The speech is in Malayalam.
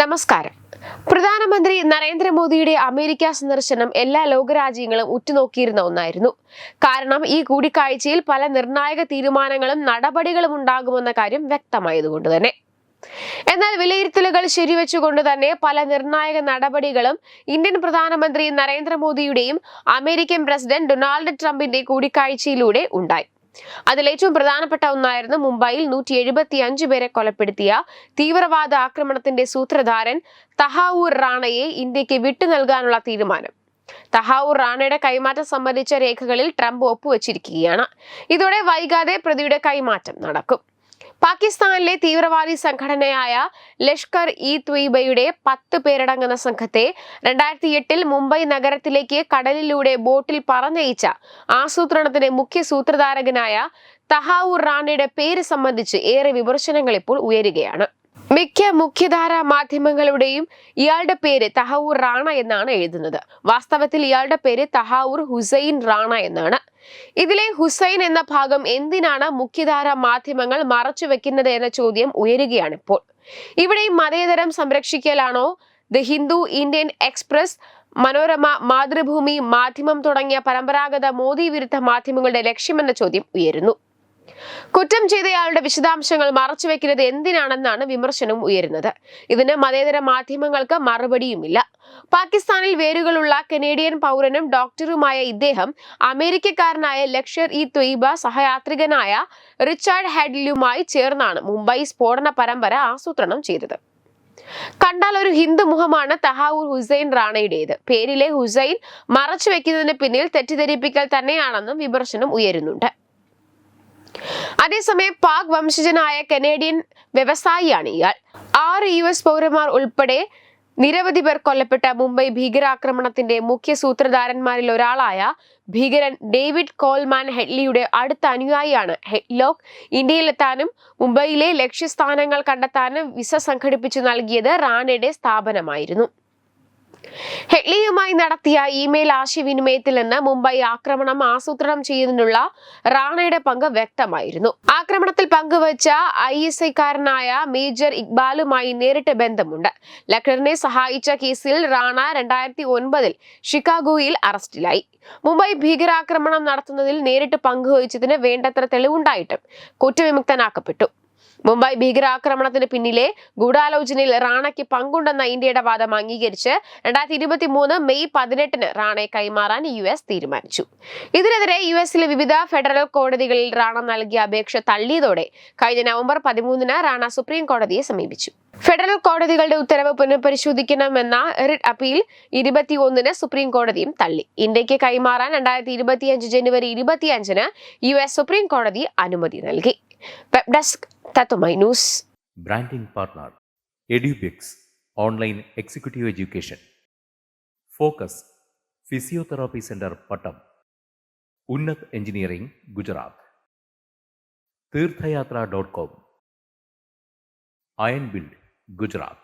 നമസ്കാരം. പ്രധാനമന്ത്രി നരേന്ദ്രമോദിയുടെ അമേരിക്ക സന്ദർശനം എല്ലാ ലോകരാജ്യങ്ങളും ഉറ്റുനോക്കിയിരുന്ന ഒന്നായിരുന്നു. കാരണം ഈ കൂടിക്കാഴ്ചയിൽ പല നിർണായക തീരുമാനങ്ങളും നടപടികളും ഉണ്ടാകുമെന്ന കാര്യം വ്യക്തമായതുകൊണ്ട് തന്നെ. എന്നാൽ വിലയിരുത്തലുകൾ ശരിവെച്ചുകൊണ്ട് തന്നെ പല നിർണായക നടപടികളും ഇന്ത്യൻ പ്രധാനമന്ത്രി നരേന്ദ്രമോദിയുടെയും അമേരിക്കൻ പ്രസിഡന്റ് ഡൊണാൾഡ് ട്രംപിന്റെ കൂടിക്കാഴ്ചയിലൂടെ ഉണ്ടായി. അതിലേറ്റവും പ്രധാനപ്പെട്ട ഒന്നായിരുന്നു മുംബൈയിൽ നൂറ്റി എഴുപത്തി അഞ്ച് പേരെ കൊലപ്പെടുത്തിയ തീവ്രവാദ ആക്രമണത്തിന്റെ സൂത്രധാരൻ തഹാവൂർ റാണയെ ഇന്ത്യയ്ക്ക് വിട്ടു നൽകാനുള്ള തീരുമാനം. തഹാവൂർ റാണയുടെ കൈമാറ്റം സംബന്ധിച്ച രേഖകളിൽ ട്രംപ് ഒപ്പുവച്ചിരിക്കുകയാണ്. ഇതോടെ വൈകാതെ പ്രതിയുടെ കൈമാറ്റം നടക്കും. പാകിസ്ഥാനിലെ തീവ്രവാദി സംഘടനയായ ലഷ്കർ ഇ ത്വയ്ബയുടെ പത്ത് പേരടങ്ങുന്ന സംഘത്തെ രണ്ടായിരത്തി എട്ടിൽ മുംബൈ നഗരത്തിലേക്ക് കടലിലൂടെ ബോട്ടിൽ പറഞ്ഞയിച്ച ആസൂത്രണത്തിന്റെ മുഖ്യ സൂത്രധാരകനായ തഹാവൂർ റാണയുടെ പേര് സംബന്ധിച്ച് ഏറെ വിമർശനങ്ങൾ ഇപ്പോൾ ഉയരുകയാണ്. മിക്ക മുഖ്യധാര മാധ്യമങ്ങളുടെയും ഇയാളുടെ പേര് തഹവൂർ റാണ എന്നാണ് എഴുതുന്നത്. വാസ്തവത്തിൽ ഇയാളുടെ പേര് തഹാവൂർ ഹുസൈൻ റാണ എന്നാണ്. ഇതിലെ ഹുസൈൻ എന്ന ഭാഗം എന്തിനാണ് മുഖ്യധാര മാധ്യമങ്ങൾ മറച്ചു വെക്കുന്നത് എന്ന ചോദ്യം ഉയരുകയാണ് ഇപ്പോൾ ഇവിടെ മതേതരം സംരക്ഷിക്കലാണോ? The Hindu Indian Express Manorama Mathrubhumi Madhyamam തുടങ്ങിയ പരമ്പരാഗത മോദി വിരുദ്ധ മാധ്യമങ്ങളുടെ ലക്ഷ്യമെന്ന ചോദ്യം ഉയരുന്നു. കുറ്റം ചെയ്തയാളുടെ വിശദാംശങ്ങൾ മറച്ചുവെക്കുന്നത് എന്തിനാണെന്നാണ് വിമർശനം ഉയരുന്നത്. ഇതിന് മതേതര മാധ്യമങ്ങൾക്ക് മറുപടിയുമില്ല. പാകിസ്ഥാനിൽ വേരുകളുള്ള കനേഡിയൻ പൗരനും ഡോക്ടറുമായ ഇദ്ദേഹം അമേരിക്കക്കാരനായ ലക്ഷർ ഇ ത്വയ്ബ സഹയാത്രികനായ റിച്ചാർഡ് ഹെഡ്ലുമായി ചേർന്നാണ് മുംബൈ സ്ഫോടന പരമ്പര ആസൂത്രണം ചെയ്തത്. കണ്ടാൽ ഒരു ഹിന്ദു മുഖമാണ് തഹാവൂർ ഹുസൈൻ റാണയുടേത്. പേരിലെ ഹുസൈൻ മറച്ചു വെക്കുന്നതിന് പിന്നിൽ തെറ്റിദ്ധരിപ്പിക്കൽ തന്നെയാണെന്നും വിമർശനം ഉയരുന്നുണ്ട്. അതേസമയം പാക് വംശജനായ കനേഡിയൻ വ്യവസായിയാണ് ഇയാൾ. ആറ് യു എസ് പൗരന്മാർ ഉൾപ്പെടെ നിരവധി പേർ കൊല്ലപ്പെട്ട മുംബൈ ഭീകരാക്രമണത്തിന്റെ മുഖ്യ സൂത്രധാരന്മാരിൽ ഒരാളായ ഭീകരൻ ഡേവിഡ് കോൾമാൻ ഹെഡ്ലിയുടെ അടുത്ത അനുയായിയാണ് ഹെഡ്ലോക്ക്. ഇന്ത്യയിലെത്താനും മുംബൈയിലെ ലക്ഷ്യസ്ഥാനങ്ങൾ കണ്ടെത്താനും വിസ സംഘടിപ്പിച്ചു നൽകിയത് റാണയുടെ സ്ഥാപനമായിരുന്നു. ഹെഡ്ലിയുമായി നടത്തിയ ഇമെയിൽ ആശയവിനിമയത്തിൽ നിന്ന് മുംബൈ ആക്രമണം ആസൂത്രണം ചെയ്യുന്നതിനുള്ള റാണയുടെ പങ്ക് വ്യക്തമായിരുന്നു. ആക്രമണത്തിൽ പങ്കുവച്ച ഐ എസ് ഐക്കാരനായ മേജർ ഇക്ബാലുമായി നേരിട്ട് ബന്ധമുണ്ട്. ലക്നറിനെ സഹായിച്ച കേസിൽ റാണ രണ്ടായിരത്തി ഒൻപതിൽ ഷിക്കാഗോയിൽ അറസ്റ്റിലായി. മുംബൈ ഭീകരാക്രമണം നടത്തുന്നതിൽ നേരിട്ട് പങ്കുവഹിച്ചതിന് വേണ്ടത്ര തെളിവുണ്ടായിട്ടും കുറ്റവിമുക്തനാക്കപ്പെട്ടു. മുംബൈ ഭീകരാക്രമണത്തിന് പിന്നിലെ ഗൂഢാലോചനയിൽ റാണയ്ക്ക് പങ്കുണ്ടെന്ന ഇന്ത്യയുടെ വാദം അംഗീകരിച്ച് രണ്ടായിരത്തി ഇരുപത്തി മൂന്ന് മെയ് പതിനെട്ടിന് റാണയെ കൈമാറാൻ യു എസ് തീരുമാനിച്ചു. ഇതിനെതിരെ യു എസിലെ വിവിധ ഫെഡറൽ കോടതികളിൽ റാണ നൽകിയ അപേക്ഷ തള്ളിയതോടെ കഴിഞ്ഞ നവംബർ പതിമൂന്നിന് റാണ സുപ്രീം കോടതിയെ സമീപിച്ചു. ഫെഡറൽ കോടതികളുടെ ഉത്തരവ് പുനഃപരിശോധിക്കണമെന്ന റിട്ട് അപ്പീൽ ഇരുപത്തിയൊന്നിന് സുപ്രീം കോടതിയും തള്ളി. ഇന്ത്യയ്ക്ക് കൈമാറാൻ രണ്ടായിരത്തി ഇരുപത്തിയഞ്ച് ജനുവരി ഇരുപത്തിയഞ്ചിന് യു എസ് സുപ്രീം കോടതി അനുമതി നൽകി. Web desk Tato Minus. Branding Partner EduBix Online Executive Education. Focus Physiotherapy Center Patam. Unnat Engineering Gujarat. तीर्थयात्रा डॉट कॉम आयन बिल्ड गुजरात